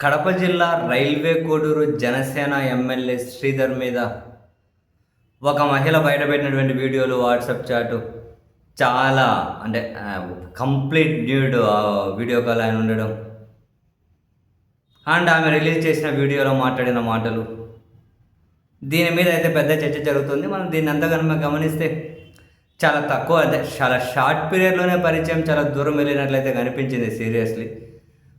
కడప జిల్లా railway Koduru Janasena MLA Sridhar మీద ఒక మహిళ బయటపెట్టినటువంటి వీడియోలు వాట్సాప్ చాటు. చాలా అంటే కంప్లీట్ న్యూడ్ వీడియో కాల్ ఆయన ఉండడం. అండ్ ఆమె రిలీజ్ చేసిన వీడియోలో మాట్లాడిన మాటలు. దీని మీద అయితే పెద్ద చర్చ జరుగుతుంది. మనం దీన్ని అంతా గమనిస్తే చాలా తక్కువ అంటే చాలా షార్ట్ పీరియడ్లోనే పరిచయం చాలా దూరం వెళ్ళినట్లయితే కనిపించింది సీరియస్లీ.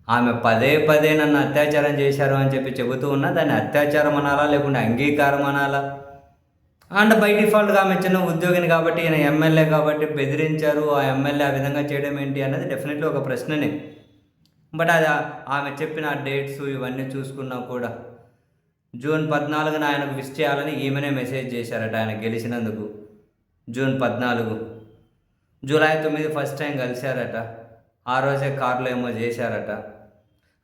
ఆమె పదే పదే నన్ను అత్యాచారం చేశారు అని చెప్పి చెబుతూ ఉన్నా దాన్ని అత్యాచారం అనాలా లేకుంటే అంగీకారం అనాలా? అండ్ బై డిఫాల్ట్గా ఆమె చిన్న ఉద్యోగిని కాబట్టి ఈయన ఎమ్మెల్యే కాబట్టి బెదిరించారు. ఆ ఎమ్మెల్యే ఆ విధంగా చేయడం ఏంటి అన్నది డెఫినెట్లీ ఒక ప్రశ్ననే. బట్ అది ఆమె చెప్పిన డేట్స్ ఇవన్నీ చూసుకున్నా కూడా జూన్ పద్నాలుగున ఆయనకు విష్ చేయాలని ఈమెనే మెసేజ్ చేశారట ఆయన గెలిచినందుకు. జూన్ పద్నాలుగు. జూలై తొమ్మిది ఫస్ట్ టైం కలిశారట. ఆ రోజే కార్లో ఏమో చేశారట.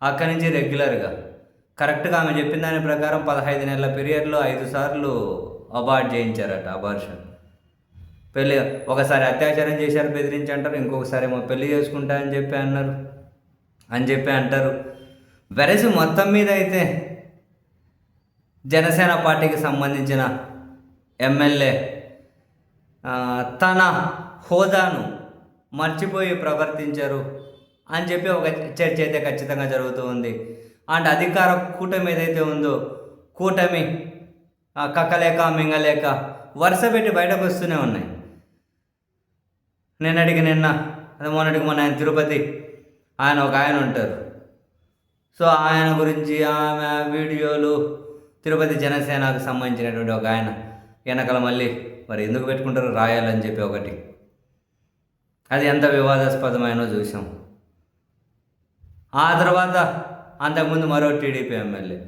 అక్కడి నుంచి రెగ్యులర్గా. కరెక్ట్గా ఆమె చెప్పిన దాని ప్రకారం పదహైదు నెలల పీరియడ్లో ఐదు సార్లు అబార్ట్ చేయించారట అబార్షన్. పెళ్ళి ఒకసారి అత్యాచారం చేశారు బెదిరించి అంటారు ఇంకొకసారి ఏమో పెళ్ళి చేసుకుంటా అని చెప్పి అన్నారు. అని చెప్పి అంటారు. వెరసి మొత్తం మీద అయితే జనసేన పార్టీకి సంబంధించిన ఎమ్మెల్యే తన హోదాను మర్చిపోయి ప్రవర్తించారు. అని చెప్పి ఒక చర్చ అయితే ఖచ్చితంగా జరుగుతూ ఉంది. అండ్ అధికార కూటమి ఏదైతే ఉందో కూటమి కక్కలేక మింగలేక వరుస పెట్టి బయటకు వస్తూనే ఉన్నాయి. నిన్నటికి నిన్న అదే మొన్నటికి మొన్న ఆయన తిరుపతి ఆయన ఒక ఆయన ఉంటారు. సో ఆయన గురించి ఆమె వీడియోలు తిరుపతి జనసేనకు సంబంధించినటువంటి ఒక ఆయన వెనకాల మళ్ళీ మరి ఎందుకు పెట్టుకుంటారు రాయాలని చెప్పి ఒకటి. అది ఎంత వివాదాస్పదమైనో చూసాం ఆ తర్వాత అంతకుముందు మరో టీడీపీ ఎమ్మెల్యే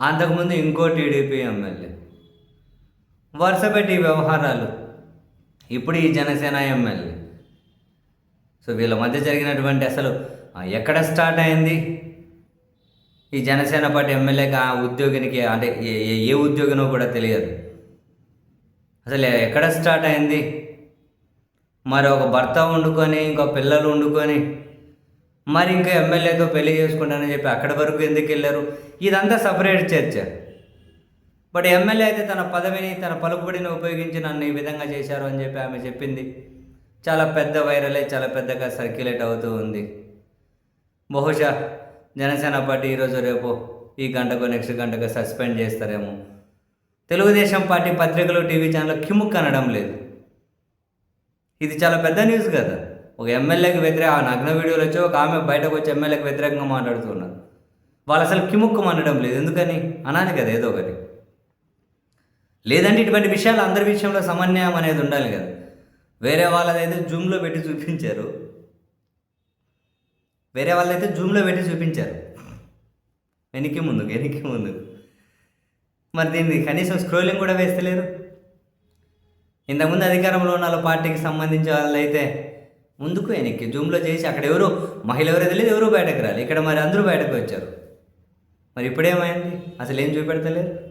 అంతకుముందు ఇంకో టీడీపీ ఎమ్మెల్యే. వరుస పెట్టి ఈ వ్యవహారాలు. ఇప్పుడు ఈ జనసేన ఎమ్మెల్యే. సో వీళ్ళ మధ్య జరిగినటువంటి అసలు ఎక్కడ స్టార్ట్ అయింది? ఈ జనసేన పార్టీ ఎమ్మెల్యేకి ఆ ఉద్యోగినికి అంటే ఏ ఏ- ఏ ఉద్యోగినో కూడా తెలియదు. అసలు ఎక్కడ స్టార్ట్ అయింది? మరి ఒక భర్త వండుకొని ఇంకో పిల్లలు వండుకొని మరి ఇంకా ఎమ్మెల్యేతో పెళ్ళి చేసుకుంటానని చెప్పి అక్కడి వరకు ఎందుకు వెళ్ళారు? ఇదంతా సపరేట్ చర్చ. బట్ ఎమ్మెల్యే అయితే తన పదవిని తన పలుకుబడిని ఉపయోగించి నన్ను ఈ విధంగా చేశారు అని చెప్పి ఆమె చెప్పింది. చాలా పెద్ద వైరలే చాలా పెద్దగా సర్క్యులేట్ అవుతూ ఉంది. బహుశా జనసేన పార్టీ ఈరోజు రేపు ఈ గంటకు నెక్స్ట్ గంటకు సస్పెండ్ చేస్తారేమో. తెలుగుదేశం పార్టీ పత్రికలు టీవీ ఛానల్ కిముక్ అనడం లేదు. ఇది చాలా పెద్ద న్యూస్ కదా. ఒక ఎమ్మెల్యేకి వ్యతిరేక ఆ నగ్న వీడియోలు వచ్చి ఒక ఆమె బయటకు వచ్చి ఎమ్మెల్యేకి వ్యతిరేకంగా మాట్లాడుతున్నారు. వాళ్ళు అసలు కిముక్కు అనడం లేదు ఎందుకని? అనాలి కదా ఏదో ఒకటి. లేదంటే ఇటువంటి విషయాలు అందరి విషయంలో సమన్వయం అనేది ఉండాలి కదా. వేరే వాళ్ళదైతే జూమ్లో పెట్టి చూపించారు. వేరే వాళ్ళైతే జూమ్లో పెట్టి చూపించారు. వెనక్కి ముందుకు వెనక్కి ముందుకు మరి దీన్ని కనీసం స్క్రోలింగ్ కూడా వేస్తలేరు. ఇంతకుముందు అధికారంలో ఉన్న వాళ్ళ పార్టీకి సంబంధించిన వాళ్ళైతే ముందుకు వెనక్కి జూమ్లో చేసి అక్కడ ఎవరు మహిళ ఎవరో తెలియదు ఎవరు బయటకు రాలి ఇక్కడ మరి అందరూ బయటకు వచ్చారు. మరి ఇప్పుడేమైంది? అసలు ఏం చూపెడతలేరు?